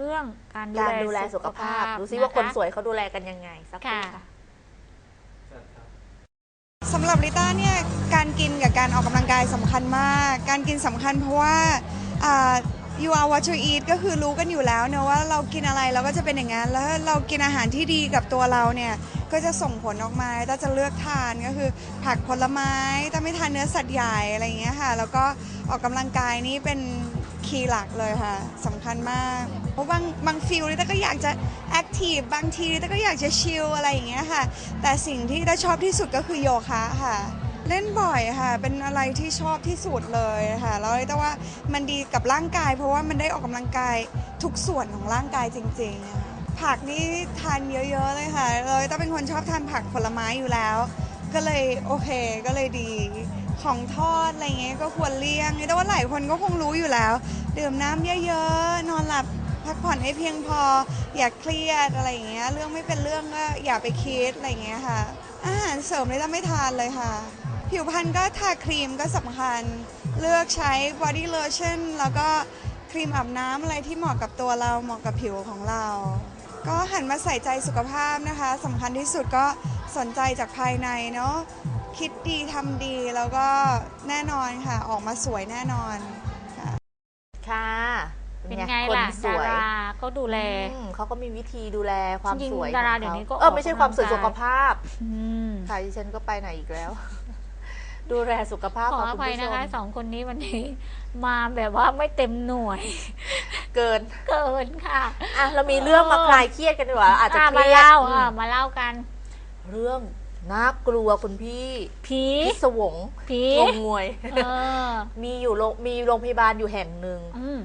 เรื่องการการดูแลสุขภาพ ดูซิว่าคนะะสวยเขาดูแลกันยังไงสักครู่ค่ะค่ะ สำหรับลิต้าเนี่ยการกินกับการออกกำลังกายสำคัญมาก การกินสำคัญเพราะว่าอ่า you are what you eat ก็คือรู้กันอยู่แล้วเนอะว่าเรากินอะไรเราก็จะเป็นอย่างนั้น แล้วเรากินอาหารที่ดีกับตัวเราเนี่ย ก็จะส่งผลออกมาต้าจะเลือกทานก็คือผักผลไม้ต้าไม่ทานเนื้อสัตว์ใหญ่อะไรอย่างเงี้ยค่ะ แล้วก็ออกกำลังกายนี่เป็น คีย์หลักเลยค่ะสำคัญมาก เพราะบางบางฟิลลิต้าก็อยากจะแอคทีฟบางทีลิต้าก็อยากจะชิลอะไรอย่างเงี้ยค่ะ แต่สิ่งที่ได้ชอบที่สุดก็คือโยคะค่ะ เล่นบ่อยค่ะ เป็นอะไรที่ชอบที่สุดเลยค่ะแล้วแต่ว่ามันดีกับร่างกาย เพราะว่ามันได้ออกกำลังกายทุกส่วนของร่างกายจริงๆอะผักนี่ทานเยอะๆเลยค่ะเลยต้องเป็นคนชอบทานผักผลไม้อยู่แล้ว ก็เลยโอเคก็เลยดี ของทอดอะไรเงี้ยก็ควรเลี่ยงแต่ว่าหลายคนก็คงรู้อยู่แล้ว ดื่มน้ำเยอะๆ นอนหลับพักผ่อนให้เพียงพอ อย่าเครียดอะไรเงี้ย เรื่องไม่เป็นเรื่องก็อย่าไปคิดอะไรเงี้ยค่ะ อาหารเสริมเลยต้องไม่ทานเลยค่ะ ผิวพรรณก็ทาครีมก็สำคัญ เลือกใช้ body lotion แล้วก็ครีมอาบน้ำอะไรที่เหมาะกับตัวเราเหมาะกับผิวของเรา ก็หันมาใส่ใจสุขภาพนะคะสำคัญที่สุดก็สนใจจากภายในเนาะ คิดดีทำดีแล้วก็แน่นอนค่ะ ออกมาสวยแน่นอนค่ะ ค่ะเป็นไงคนล่ะสดาวยราก็ดูแล อืมเขาก็มีวิธีดูแลความจริงๆสวยดาราของเดี๋ยวนี้ก็เออออกไม่ใช่ความสวยกำลังกายสุขภาพ อืมค่ะดิฉันก็ไปไหนอีกแล้ว ดูแลสุขภาพขอของอคุณภัยผู้ชนะคะมสองคนนี้วันนี้ มาแบบว่าไม่เต็มหน่วย เกินเกินค่ะอะเรามีเรื่องมาคลายเครียดกันดีกว่าอาจจะอ่เคมารียดเล่าอือ่ามมาเล่ากัน เรื่อง น่ากลัวคุณพี่ผีพิศวงผีงงงวย เออมีอยู่โรงมีโรงพยาบาลอยู่แห่งหนึ่ง อืม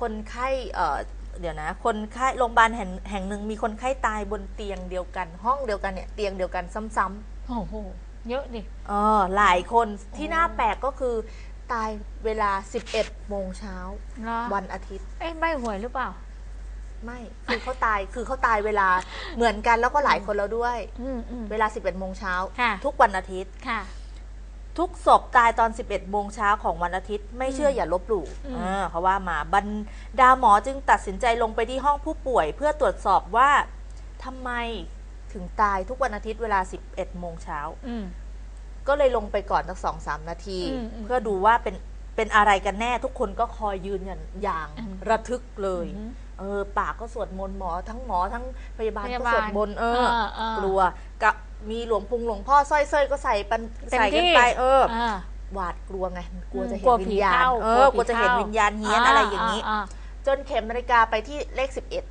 คนไข้เอ่อเดี๋ยวนะ คนไข้โรงพยาบาลแห่งแห่งหนึ่งมีคนไข้ตายบนเตียงเดียวกัน ห้องเดียวกันเนี่ยเตียงเดียวกันซ้ำโอ้โหเยอะดิ ๆเออหลายคนที่น่าแปลกก็คือ ตายเวลา 11โมงเช้าเนาะวันอาทิตย์ เอ้ยใบหวยหรือเปล่า ไม่คือเขาตายคือเขาตายเวลาเหมือนกันแล้วก็หลายคนแล้วด้วย อืมอืม เวลา 11โมงเช้า ค่ะ ทุกวันอาทิตย์ ค่ะ ทุกศพตายตอน 11โมงเช้าของวันอาทิตย์ ไม่เชื่ออย่าลบหลู่อืม อ่าเขาว่ามาบรรดาหมอจึงตัดสินใจลงไปที่ห้องผู้ป่วย เพื่อตรวจสอบว่าทำไมถึงตายทุกวันอาทิตย์เวลา 11โมงเช้า อืม ก็เลยลงไปก่อนสักสองสามนาที อืมอืมเพื่อดูว่าเป็นเป็นอะไรกันแน่ทุกคนก็คอยยืนอย่างอย่างอืม ระทึกเลย อืม เออปากก็สวดมนต์หมอทั้งหมอทั้งพยาบาลพยาก็บาลสวดมนต์เออเออเออกลัวกับมีหลวงพุงหลวงพ่อสร้อยเส้ยก็ใส่ปันเต็มใส่กันที่ไปเอออ่าหวาดกลัวไงกลัวจะเห็กลันววิผีญญาณเข้าเออกลักลัววผีจะเห็นเข้าวิญญาณเฮี้ยนอะไรอย่างนี้นี้ จนเข็มนาฬิกาไปที่เลขสิบเอ็ด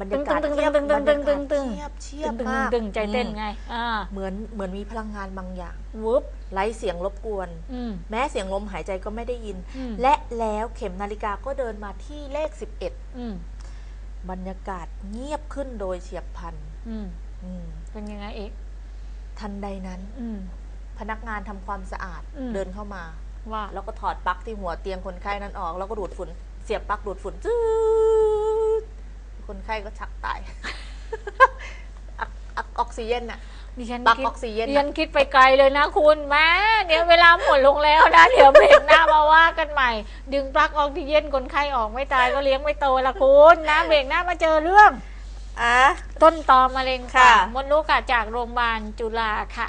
บรรยากาศตึงๆๆๆๆๆๆเงียบตึงๆๆๆบรรยากาศเงียบเชียบตึงมากตึงใจเต้นอืมไง อ่าเหมือนเหมือนมีพลังงานบางอย่างวุบไร้เสียงรบกวน อืม แม้เสียงลมหายใจก็ไม่ได้ยิน อืม และแล้วเข็มนาฬิกาก็เดินมาที่เลข11อืมบรรยากาศเงียบขึ้นโดยเฉียบพลันอืมอืมเป็นยังไงอีกทันใดนั้น อืม พนักงานทำความสะอาดอืม เดินเข้ามา ว่า แล้วก็ถอดปลั๊กที่หัวเตียงคนไข้นั้นออก แล้วก็ดูดฝุ่นเสียบปลั๊กดูดฝุ่นจืด คนไข้ก็ชักตาย อักอักออกซิเจนอะ ดิฉันปลั๊กคิดออกซิเจนดิฉันคิดไปไกลเลยนะคุณแม่เดี๋ยวเวลาหมดลงแล้วนะ เดี๋ยวเบรกหน้ามาว่ากันใหม่ ดึงปลั๊กออกซิเจนคนไข้ออกไม่ตายก็เลี้ยงไม่โตละคุณนะเบรกหน้ามาเจอเรื่อง อะ ต้นตอมะเร็งค่ะค่ะมดลูกค่ะจากโรงพยาบาลจุฬาค่ะ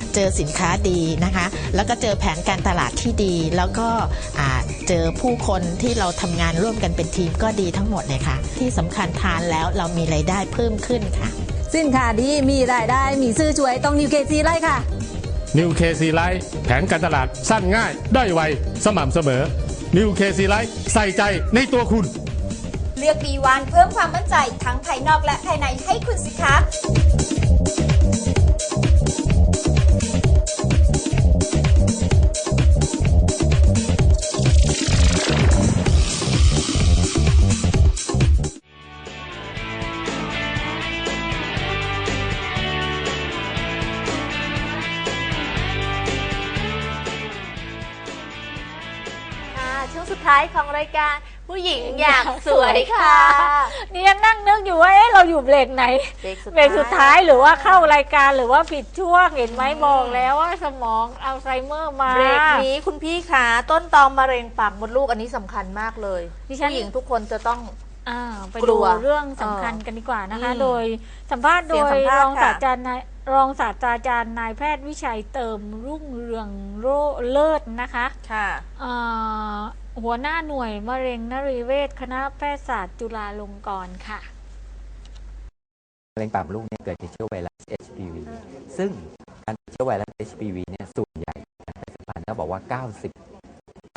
เจอสินค้าดีนะคะ แล้วก็เจอแผนการตลาดที่ดี แล้วก็อ่าเจอผู้คนที่เราทำงานร่วมกันเป็นทีมก็ดีทั้งหมดเลยค่ะ ที่สำคัญทานแล้วเรามีไรายได้เพิ่มขึ้นค่ะ สินค้าดีมีรายได้มีซื้อช่วยต้องนิวเคซีไล่ค่ะนิวเคซีไลท์แผนการตลาดสั้นง่าย ได้ไว สม่ำเสมอนิวเคซีไลท์ใส่ใจในตัวคุณ เลือกดีวันเพิ่มความมั่นใจทั้งภายนอกและภายในให้คุณสิคะ การผู้หญิงอยากสวยค่ะ นี่ยังนั่งนึกอยู่ว่าเอ๊ะเราอยู่เบรกไหนเบรกสุดเบรกสุดท้ายหรือว่าเข้ารายการหรือว่าผิดช่วงเห็นไหมบอกแล้วว่าสมองอัลไซเมอร์มาเบรกนี้คุณพี่ขาต้นตอมมะเร็งปากมดลูกอันนี้สำคัญมากเลยดิฉันผู้หญิงทุกคนจะต้องอ่าไปกลัดูวเรื่องสำคัญกันดีกว่านะคะอืมโดยสัมภาษณ์เสีโดยงยสัมภาษณ์รองศาค่ะสตราจารย์นาย รองศาสตราจารย์นายแพทย์วิชัยเติมรุ่งเรืองโรเลิศนะคะค่ะเอ่อหัวหน้าหน่วยมะเร็งนรีเวชคณะแพทยศาสตร์จุฬาลงกรณ์ค่ะมะเร็งปากมดลูกเนี่ยเกิดจากเชื้อไวรัส HPV ซึ่งการติดเชื้อไวรัส HPV เนี่ยส่วนใหญ่การเป็นสัมพันธ์เขาบอกว่า 90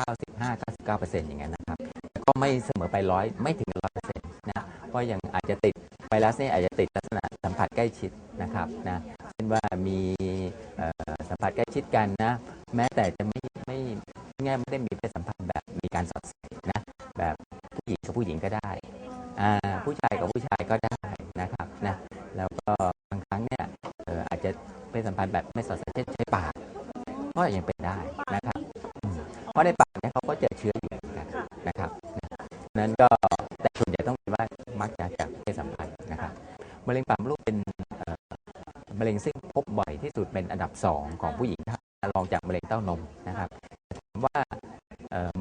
95 99อย่างนั้นนะครับแต่ก็ไม่เสมอไปร้อยไม่ถึงร้อยเปอร์เซ็นต์นะ เพราะยังอาจจะติดไวรัสเนี่ยอาจจะติดลักษณะสัม ผัสใกล้ชิดนะครับนะเช่นว่ามีสัมผัสใกล้ชิดกันนะ แม้แต่จะไม่ไม่ง่ายไม่ได้มีเพศสัมพันธ์แบบมีการสอดใส่นะแบบผู้หญิงกับผู้หญิงก็ได้อ่าผู้ชายกับผู้ชายก็ได้นะครับนะแล้วก็บางครั้งเนี่ยอาจจะเป็นสัมพันธ์แบบไม่สอดใส่เช่นใช้ปากก็ยังเป็นได้นะครับ เพราะในปากเนี่ยเขาก็เจอเชื้ออยู่นกันนะครับนะนั้นก็แต่ส่วนใหญ่ต้องเป็นว่ามักจะจากเพศสัมพันธ์นะครับมะเร็งปากมดลูก 2 ของผู้หญิงถ้ารองจากมะเร็งเต้านมนะครับว่า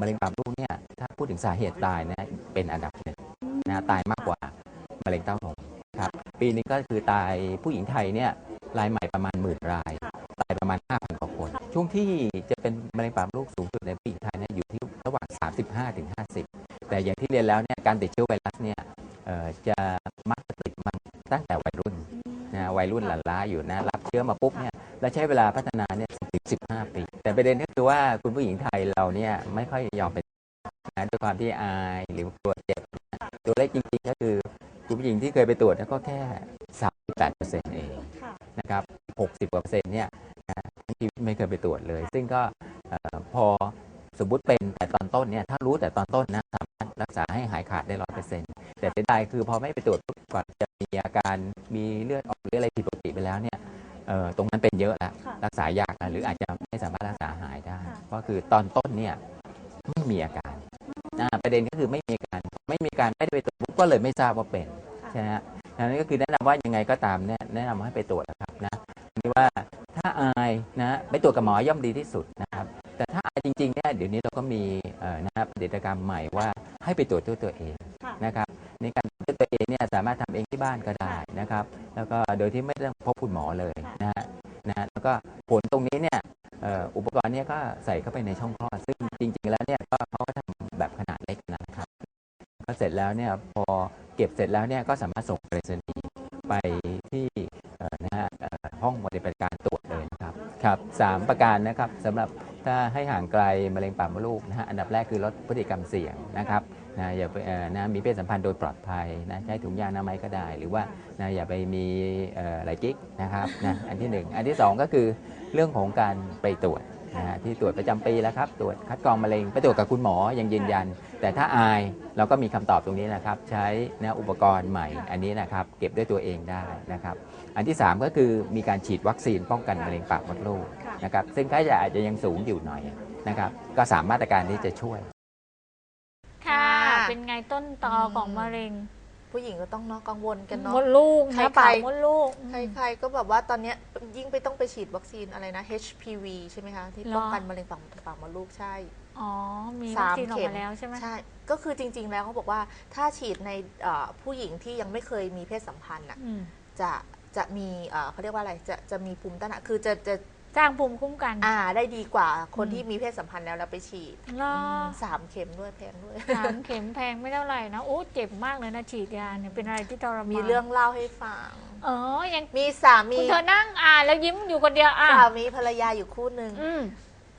มะเร็งปากลูกเนี่ยถ้าพูดถึงสาเหตุตายนะเป็นอันดับหนึ่งนะตายมากกว่ามะเร็งเต้านมครับปีนี้ก็คือตายผู้หญิงไทยเนี่ยรายใหม่ประมาณหมื่นราย ตายประมาณ 5,000กว่าคน ช่วงที่จะเป็นมะเร็งปากลูกสูงสุดในผู้หญิงไทยนะอยู่ที่ระหว่าง 35-50 แต่อย่างที่เรียนแล้วเนี่ยการติดเชื้อไว ใช้เวลาพัฒนาเนี่ยถึง15ปี แต่ประเด็นก็คือว่าคุณผู้หญิงไทยเราเนี่ยไม่ค่อยยอมเป็นนะด้วยความที่อายหรือกลัวเจ็บตัวเลขจริงๆก็คือคุณผู้หญิงที่เคยไปตรวจเนี่ยก็แค่38%เซ็นต์เองนะครับ60กว่าเปอร์เซ็นต์เนี่ยชีวิตไม่เคยไปตรวจเลย ซึ่งก็พอสมมติเป็นแต่ตอนต้นเนี่ยถ้ารู้แต่ตอนต้นนะสามารถรักษาให้หายขาดได้ร้อยเปอร์เซ็นต์แต่เสียดายคือพอไม่ไปตรวจก่อนจะมีอาการมีเลือดออกหรืออะไรผิดปกติไปแล้วเนี่ย ตรงนั้นเป็นเยอะแล้วรักษายากนะหรืออาจจะไม่สามารถรักษาหายได้ก็คือตอนต้นเนี่ยไม่มีอาการอ่าประเด็นก็คือไม่มีอาการไม่มีอาการไม่ได้ไปตรวจปุ๊บก็เลยไม่ทราบว่าเป็นใช่ไหมฮะดังนั้นก็คือแนะนำว่ายังไงก็ตามเนี่ยแนะนำให้ไปตรวจนะครับนะนี่ว่าถ้าอายนะไปตรวจกับหมอย่อมดีที่สุดนะครับแต่ถ้าอายจริงๆเนี่ยเดี๋ยวนี้เราก็มีเอ่อนะครับผลิตกรรมใหม่ว่าให้ไปตรวจด้วยตัวเองนะครับในการตรวจ ด้วยตัวเองเนี่ยสามารถทำเองที่บ้านก็ได้นะครับ แล้วก็โดยที่ไม่ต้องพบคุณหมอเลยนะฮะนะฮะแล้วก็ผลตรงนี้เนี่ยเอ่ออุปกรณ์เนี่ยก็ใส่เข้าไปในช่องคลอดซึ่งจริง ๆ แล้วเนี่ยก็เขาก็ทำแบบขนาดเล็กนะครับพอเสร็จแล้วเนี่ยพอเก็บเสร็จแล้วเนี่ยก็สามารถส่งไปรษณีย์ไปที่เอ่อนะฮะเอ่อห้องปฏิบัติการตรวจเลยนะครับครับสามประการนะครับสำหรับ ถ้าให้ห่างไกลมะเร็งปากมดลูกนะฮะอันดับแรกคือลดพฤติกรรมเสี่ยงนะครับนะอย่าไปเอ่อนะมีเพศสัมพันธ์โดยปลอดภัยนะใช้ถุงยางอนามัยก็ได้ หรือว่านะอย่าไปมีอ่อไหลกิ๊กนะครับนะอันที่หนึ่งอันที่สองก็คือเรื่องของการไปตรวจนะฮะที่ตรวจประจำปีแล้วครับ ตรวจคัดกรองมะเร็งไปตรวจกับคุณหมอยังยืนยัน แต่ถ้าอายเราก็มีคำตอบตรงนี้นะครับ ใช้นะอุปกรณ์ใหม่อันนี้นะครับ เก็บด้วยตัวเองได้นะครับ อันที่ 3 ก็คือมีการฉีดวัคซีนป้องกันมะเร็งปากมดลูกนะครับซึ่งค่าใช้จ่ายอาจจะยังสูงอยู่หน่อยนะครับ ก็สามมาตรการที่จะช่วยค่ะค่ะ เป็นไงต้นตอของมะเร็ง ผู้หญิงก็ต้องเนาะกังวลกันเนาะมดลูกใครนะๆปากมดลูกใครๆก็แบบว่าตอนเนี้ยยิ่งไปต้องไปฉีดวัคซีนอะไรนะ HPV ใช่ไหมคะที่หรอป้องกันมะเร็งปากปากมดลูกใช่ อ๋อ มีสาวัคมซีนออกเข็มมาแล้วใช่ไหมใช่ ก็คือจริง ๆ แล้วเขาบอกว่าถ้าฉีดในเอ่อผู้หญิงที่ยังไม่เคยมีเพศสัมพันธ์อะอืมจะจะมีเอ่อเขาเรียกว่าอะไรจะจะมีภูมิต้านทานคือจะจะสร้างภูมิคุ้มกัน อ่า ได้ดีกว่าคนอืมที่มีเพศสัมพันธ์แล้วแล้วไปฉีดเหรอมสามเข็มด้วยแพงด้วยสามเข็มแพงไม่เท่าไหร่นะ โอ้เจ็บมากเลยนะฉีดยาเนี่ยเป็นอะไรที่ทรมานมีเรื่องเล่าให้ฟังเออยังมีสามีคุณเธอนั่งอ่านแล้วยิ้มอยู่คนเดียวอะสามีภรรยาอยู่คู่หนึ่งอืม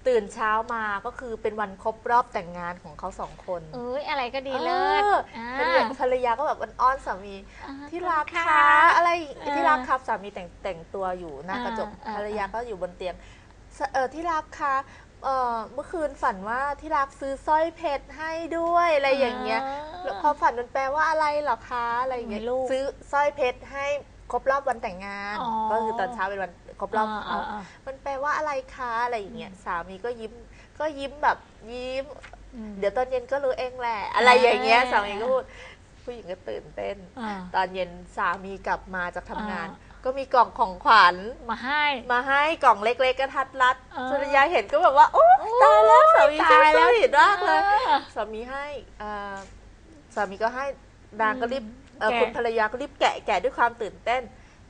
ตื่นเช้ามาก็คือเป็นวันครบรอบแต่งงานของเขาสองคนเอ้ยอะไรก็ดีเลิศอออ่าภรรยาภรรยาก็แบบอ้อนๆสามีอ่าที่รักค่ะคะอะไรเออที่รักครับสามีแต่งแต่งตัวอยู่หน้าอ่ากระจกอ่าภรรยาก็อยู่บนเตียงสเออที่รักคะเออเมื่อคืนฝันว่าที่รักซื้อสร้อยเพชรให้ด้วยอะไรอย่างเงี้ยแล้วความฝันมันแปลว่าอะไรเหรอคะอะไรอย่างเงี้ยมีลูกซื้อสร้อยเพชรให้ครบรอบวันแต่งงานอ๋อก็คือตอนเช้าเป็นวัน ครบรอบเขาอ่ามันแปลว่าอะไรคะอะไรอย่างเงี้ยสามีก็ยิ้มก็ยิ้มแบบยิ้มอืมเดี๋ยวตอนเย็นก็รู้เองแหละ อะไรอย่างเงี้ยสามีก็พูดผู้หญิงก็ตื่นเต้นอ่าตอนเย็นสามีกลับมาจากทำงานอ่าก็มีกล่องของขวัญมาให้ มาให้กล่องเล็ก ๆกระทัดรัดอ่าสุริยาเห็นก็แบบว่าโอ้ตายแล้วสามีตายแล้วเห็นมากเลยออสามีให้อ่าสามีก็ให้นางก็รีบเอ่อแกะคุณภรรยาก็รีบแกะแกะด้วยความตื่นเต้น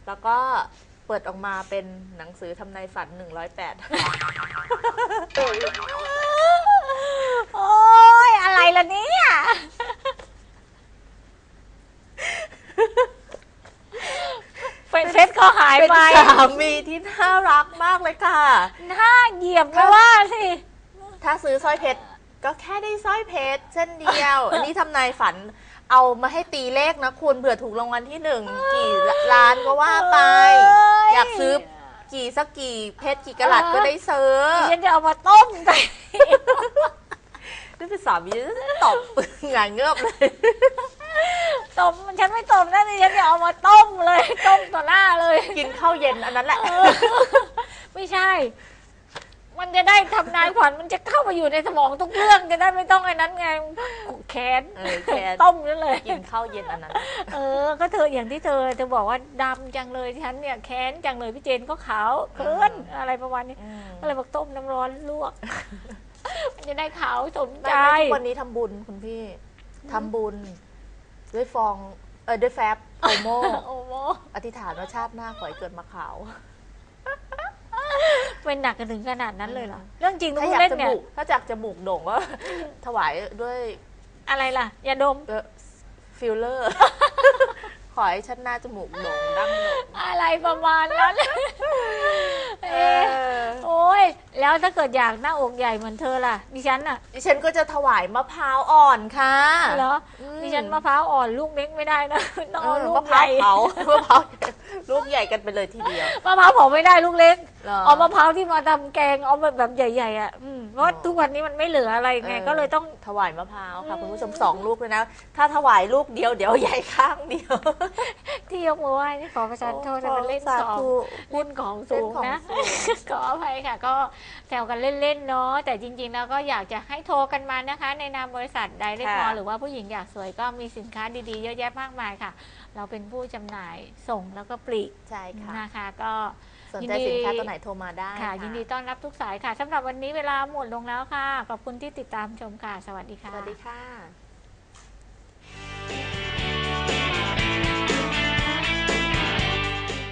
แล้วก็ เปิดออกมาเป็นหนังสือทำนายฝัน 108 โอ้ยอะไรล่ะเนี่ยเป็นเพชรก็หายเป็นไปสามีที่น่ารักมากเลยค่ะถ้าเหยียบไม่ว่าสิ ถ้าซื้อสร้อยเพชรก็แค่ได้สร้อยเพชรเส้นเดียว อันนี้ทำนายฝันเอามาให้ตีเลขนะคุณเผื่อถูกรางวัลที่หนึ่งกี่ล้านก็ว่าไป เอ้ ยอยากซื้อกี่สักกี่เพชรกี่กะลัดก็ได้ซื้อดิฉันจะเอามาต้มไปนี่เป็นสามีตอบงานเงือบเลย ต้มฉันไม่ต้มนะดิฉันจะเอามาต้มเลย ต้มต่อหน้าเลย กินข้าวเย็นอันนั้นแหละเออไม่ใช่ มันจะได้ทำนายขวัญมันจะเข้ามาอยู่ในสมองทุกเรื่องจะได้ไม่ต้องไอ้นั้นไงแค้นเออแค้นต้มนั่นเลย กินข้าวเย็นอันนั้น เออ ก็เธออย่างที่เธอเธอบอกว่าดำจังเลยฉันเนี่ยแค้นจังเลยพี่เจนก็ขาวเกินอะไรประมาณนี้อืมก็เลยบอกต้มน้ำร้อนลวก มันจะได้ขาวสมใจไม่ไม่ทุกวันนี้ทำบุญคุณพี่ทำบุญ ด้วยฟอง เออด้วยแฟบโอโม โอ้โห อธิษฐานว่าชาติหน้าขอให้เกิดมาขาว เป็นหนักกันถึงขนาดนั้นเลยเหรอ เรื่องจริงทุถ้ากอยากเล่นจเนี่ย มูกถ้าจากจมูกโด่งก็ ถวายด้วยอะไรล่ะ อย่าดม เออฟิลเลอร์ ขอให้ชาติหน้าจมูกโด่งดั้งโด่งอะไรประมาณนั้นเอเอ๊ะอโอ้ยแล้วถ้าเกิดอยากหน้าอกใหญ่เหมือนเธอล่ะ ดิฉันน่ะดิฉันก็จะถวายมะพร้าวอ่อนค่ะเหรออืมดิฉันมะพร้าวอ่อนลูกเล็กไม่ได้นะต้องเอาเออลูมะกพใหร้าญ่วเผามะพร้าวลูกใหญ่กันไปเลยทีเดียว มะพร้าวเผาไม่ได้ลูกเล็กเหรอเอามะพร้าวที่มาทำแกงเอาแบบแบบใหญ่ๆอะอืมเพราะว่าทุกวันนี้มันไม่เหลืออะไรไงเออ ก็เลยต้อง ถวายมะพร้าวค่ะคุณผู้ชมสองลูกเลยนะ ถ้าถวายลูกเดียวเดี๋ยวใหญ่ข้างเดียวที่ยกมือไหว้นี่ขอประทานโทษนะมันเล่นสาของธุหุ้นของสูงเล่นของนะสูงขออภัยค่ะก็แซวกันเล่นๆเนาะแต่จริงๆแล้วก็อยากจะให้โทรกันมานะคะ ในนามบริษัทไดเรกมอค่ะหรือว่าผู้หญิงอยากสวยก็มีสินค้าดีๆ เยอะแยะมากมายค่ะ เราเป็นผู้จำหน่ายส่งแล้วก็ปลีกใช่ค่ะนะคะ ก็สนยินใจดีสินค้าตัวไหนโทรมาได้ค่ะ ยินดีต้อนรับทุกสายค่ะสำหรับวันนี้เวลาหมดลงแล้วค่ะ ขอบคุณที่ติดตามชมค่ะ สวัสดีค่ะ สวัสดีค่ะ